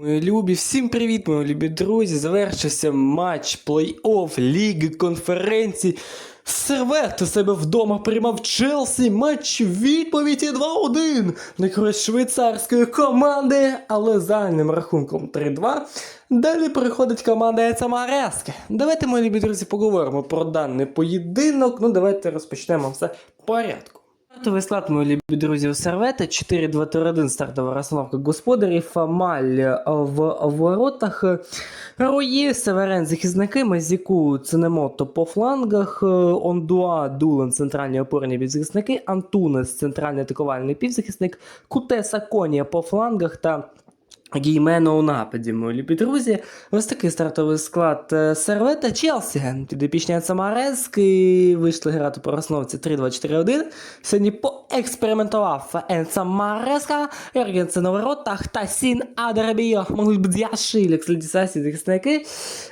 Мої любі, всім привіт, мої любі друзі. Завершився матч плей-офф Ліги конференцій. Сервет у себе вдома приймав Челсі. Матч відповіді 2-1 на користь швейцарської команди, але загальним рахунком 3-2. Далі переходить команда Ецамарески. Давайте, мої любі друзі, поговоримо про даний поєдинок. Ну, давайте розпочнемо все в порядку. Стартовий склад, мої любі друзі, сервети. 4-2-3-1 стартова розстановка господарів, Фамаль е, в воротах, Рої, Северен захисники, Мазіку, Ценемото по флангах, е, Ондуа, Дулан, центральні опорні підзахисники, Антунес, центральний атакувальний півзахисник, Кутеса Конія по флангах та Гіймено у нападі, мої любі друзі. Ось такий стартовий склад е, сервета Челсі. Підопічні Самарески вийшли грати по основці 3-2-4-1. Сьогодні поекспериментував Енса Мареска, Ергенсен у воротах та Сін Адарабіо. Як слідісасі захисники.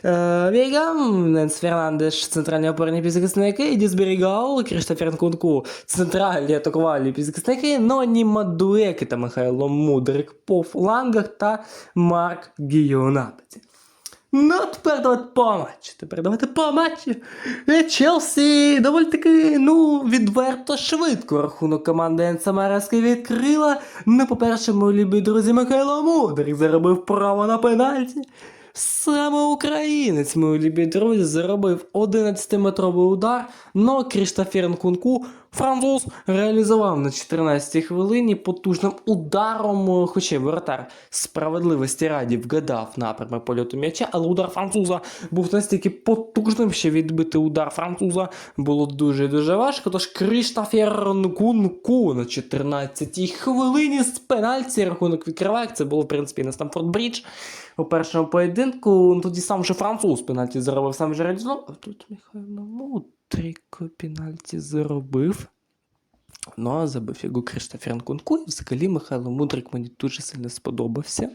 Е, Вейга, Ненс Фернандеш, центральні опорні півзахисники, Діс Берігау, Кріштофер Нкунку, центральні атакувальні півзахисники, Ноні Мадуеки та Михайло Мудрик по флангах та Марк Гіо нападі. Ну, тепер давайте по матчі. Тепер давайте по матчі. Е, Челсі доволі таки, ну, відверто швидко рахунок команди Енсамарески відкрила. Ну, по-перше, мої любі друзі, Михайло Мудрик заробив право на пенальті. Саме українець, мої любі друзі, заробив 11-метровий удар, но Кріштофер Нкунку, француз, реалізував на 14-й хвилині потужним ударом, хоча й воротар справедливості раді вгадав напрямок польоту м'яча, але удар француза був настільки потужним, що відбити удар француза було дуже-дуже важко. Тож Кріштофер Нкунку на 14-й хвилині з пенальті рахунок відкриває. Це було, в принципі, на Стамфорд Брідж у першому поєдинку. Ну, Тоді сам же француз пенальті заробив, сам же реалізував. А тут Михайло Мудрик пенальті заробив. Ну, а забив його Криштофер Нкунку. І взагалі Михайло Мудрик мені дуже сильно сподобався.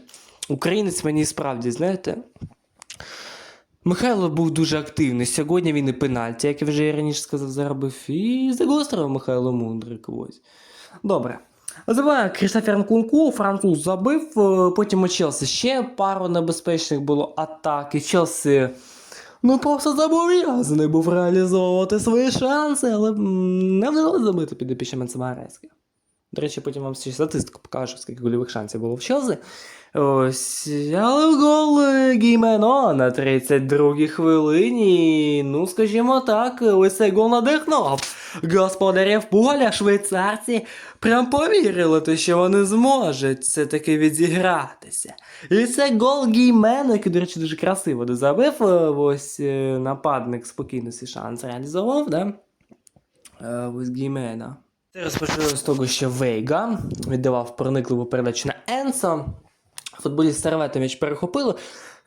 Українець мені справді, знаєте. Михайло був дуже активний. Сьогодні він і пенальті, як я вже раніше сказав, заробив. І загострив Михайло Мудрик. Ось. Добре. Забиває Кріштофер Нкунку, француз забив, е, потім у Челсі ще пару небезпечних було атак. І Челсі ну просто зобов'язаний був реалізовувати свої шанси, але не вдалося забити під епічем Мареська. До речі, потім вам ще статистику покажу, скільки гольових шансів було в Челсі. Ось, але гол е, Гімено на 32-й хвилині. Ну, скажімо так, ось цей гол надихнув. Господарів поля швейцарці прям повірили, те, що вони зможуть все таки відігратися. І це гол Гіймена, який, до речі, дуже красиво дозабив. Е, Ось е, нападник спокійно свій шанс реалізував, да? Е, Ось Гіймена. Це розпочалося з того, що Вейга віддавав проникливу передачу на Енсо. Футболіст Сервета м'яч перехопили.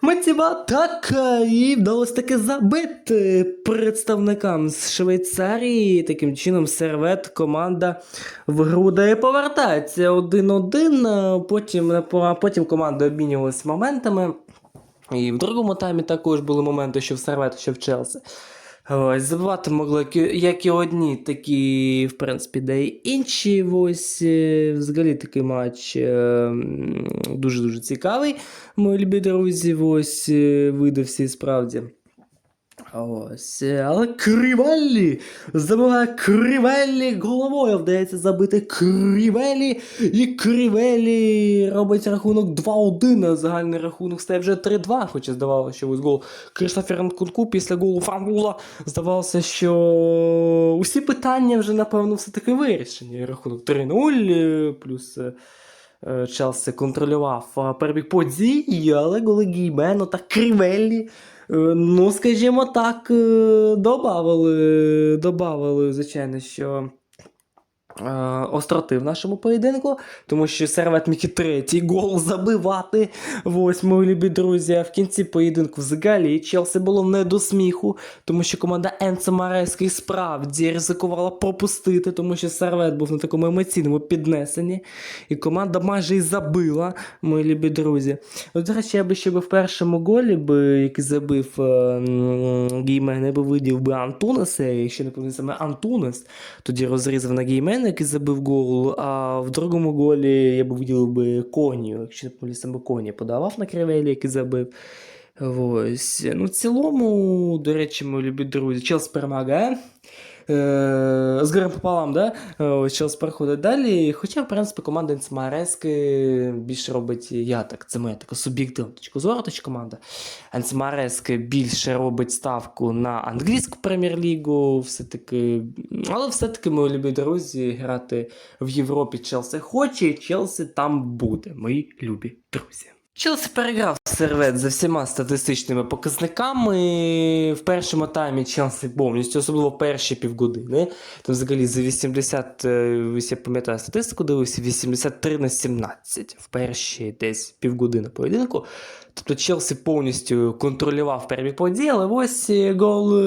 Миттєва атака і вдалося таки забити представникам з Швейцарії. Таким чином, сервет, команда в груди повертається 1-1. Потім, потім команди обмінювалися моментами. І в другому таймі також були моменти, що в сервет, що в Челсі. Ось, Забувати могли як і- одні, так і, в принципі, де й інші. Ось, е, взагалі такий матч е, дуже-дуже цікавий. Мої любі друзі, ось е, видався і справді. Ось, але Крівеллі забиває Крівеллі головою, вдається забити Крівеллі, і Крівеллі робить рахунок 2-1, а загальний рахунок стає вже 3-2, хоча здавалося, що ось гол Криштофера Нкунку після голу француза здавалося, що усі питання вже, напевно, все-таки вирішені. Рахунок 3-0, е, плюс е, е, Челсі контролював перебіг подій, але голи Гіймено та Крівеллі Е, Ну, скажімо так, е, добавили, добавили, звичайно, що е, остроти в нашому поєдинку, тому що сервет міг і третій гол забивати. Ось, мої любі друзі. А в кінці поєдинку взагалі Челсі було не до сміху, тому що команда Енце Марейський справді ризикувала пропустити, тому що сервет був на такому емоційному піднесенні. І команда майже і забила, мої любі друзі. От, до речі, я би ще би в першому голі, би, який забив е, м, я би видів би Антунеса, якщо не помиляюся, саме Антунес, тоді розрізав на Гіймена який забив гол, а в другому голі я б виділив би Конію, якщо саме Коні подавав на Кривелі, який забив. Ось. Ну, в цілому, до речі, мої любі друзі, Челс перемагає. Е, з горем пополам, да? Е, Челс переходить далі. Хоча, в принципі, команда Енцмарески більше робить, я так, це моя така суб'єктивна точка зору, точка команда. Енцмарески більше робить ставку на англійську прем'єр-лігу, все-таки, але все-таки, мої любі друзі, грати в Європі Челсі хоче, і Челсі там буде, мої любі друзі. Челсі переграв сервет за всіма статистичними показниками. В першому таймі Челсі повністю, особливо перші півгодини. Там взагалі за 80, е, я пам'ятаю статистику, дивився 83 на 17 в перші десь півгодини поєдинку. Тобто Челсі повністю контролював перві події, але ось е, гол,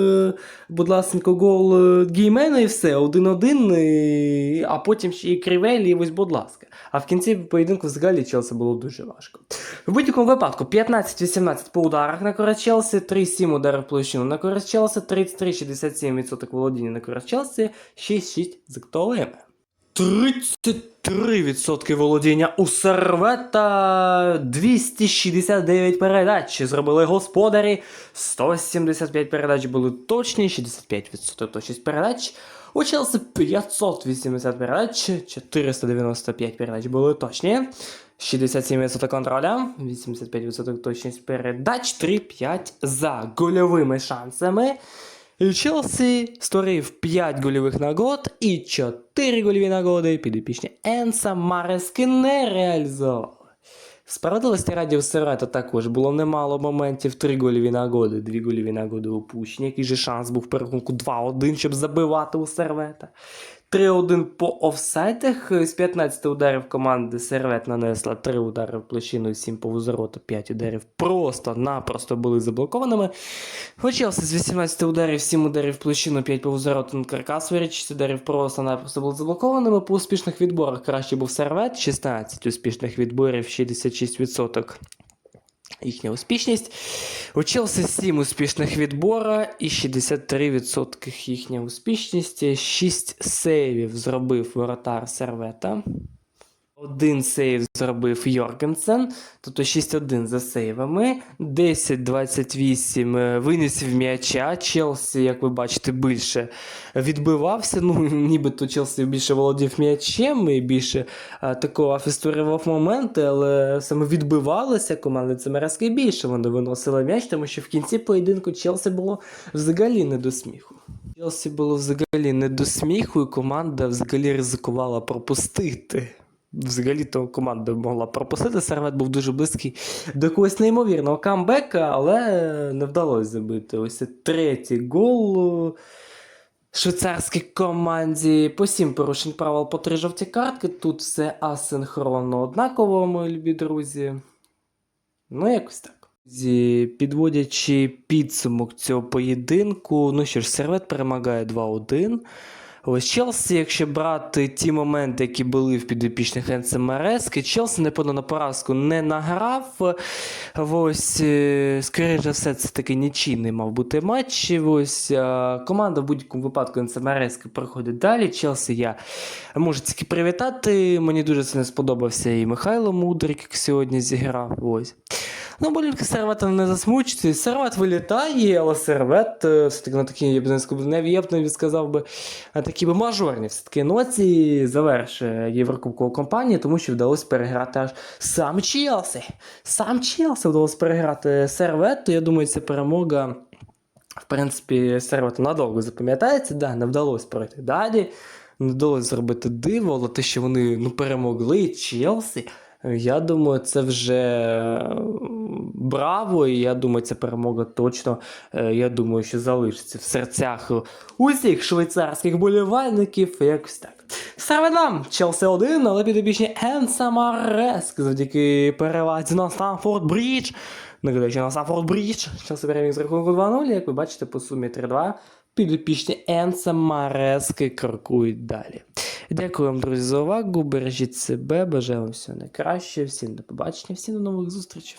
будь ласка, гол е, Геймена і все, 1-1, е, а потім ще і Кривелі, і ось, будь ласка. А в кінці поєдинку взагалі Челсі було дуже важко. В будь-якому випадку 15-18 по ударах на користь Челсі, 3-7 ударів площину на користь Челсі, 33-67% володіння на користь Челсі, 6-6 з актуалами. 33% володіння у сервета, 269 передач зробили господарі, 175 передач були точні, 65% точність передач. У Челсі 580 передач, 495 передач були точні, 67% контроля, 85% точність передач, 3-5 за гольовими шансами. Челсі створив 5 гольових нагод і 4 гольові нагоди підопічні Енса Марески не реалізували. Справедливості раді у також було немало моментів, 3 гольові нагоди, 2 гольові нагоди упущені. Який же шанс був в перерахунку 2-1, щоб забивати у Сервета. 3-1 по офсайдах. З 15 ударів команди Сервет нанесла 3 удари в площину, 7 по вузороту, 5 ударів просто-напросто були заблокованими. У з 18 ударів, 7 ударів в площину, 5 по вузороту на каркас, 6 ударів просто-напросто були заблокованими. По успішних відборах краще був Сервет, 16 успішних відборів, 66% їхня успішність. У Челсі 7 успішних відбора і 63% їхня успішність. 6 сейвів зробив воротар Сервета. Один сейв зробив Йоргенсен, тобто 6-1 за сейвами. 10-28 е, винесів м'яча. Челсі, як ви бачите, більше відбивався. Ну, нібито Челсі більше володів м'ячем і більше а, такого створював моменти, але саме відбивалися команди Цемерески більше. Вони виносили м'яч, тому що в кінці поєдинку Челсі було взагалі не до сміху. Челсі було взагалі не до сміху, і команда взагалі ризикувала пропустити. Взагалі то команда могла пропустити. Сервет був дуже близький до якогось неймовірного камбека, але не вдалося забити. Ось третій гол швейцарській команді. По сім порушень правил по три жовті картки. Тут все асинхронно однаково, мої любі друзі. Ну, якось так. Підводячи підсумок цього поєдинку, ну що ж, сервет перемагає 2-1. Ось Челсі, якщо брати ті моменти, які були в підопічних НЦМРС, Челсі, напевно, на поразку не награв. Ось, е, скоріше за все, це такий нічийний мав бути матч. Ось, команда в будь-якому випадку НЦМРС проходить далі. Челсі я можу тільки привітати. Мені дуже сильно сподобався і Михайло Мудрик, як сьогодні зіграв. Ось. Ну, болівки сервета не засмучуються. Сервет вилітає, але сервет е, все-таки на такі, я б не сказав, не би, такі мажорні все-таки ноці завершує Єврокубкову кампанію, тому що вдалося переграти аж сам Челсі. Сам Челсі вдалося переграти сервет, то я думаю, ця перемога. В принципі, сервету надовго запам'ятається, да, не вдалося пройти далі, не вдалося зробити диво, але те, що вони ну, перемогли Челсі, я думаю, це вже браво, і я думаю, ця перемога точно, е, я думаю, що залишиться в серцях усіх швейцарських болівальників. Якось так. Саме нам Челсі 1, але підопічні Енса Мареск завдяки перевазі на Стамфорд Брідж. Нагадаючи на Стамфорд Брідж, Челсі переміг з рахунку 2-0, як ви бачите, по сумі 3-2. Підопічні Енса Марески крокують далі. Дякую вам, друзі, за увагу. Бережіть себе, бажаю вам всього найкраще. Всім до побачення, всім до нових зустрічей.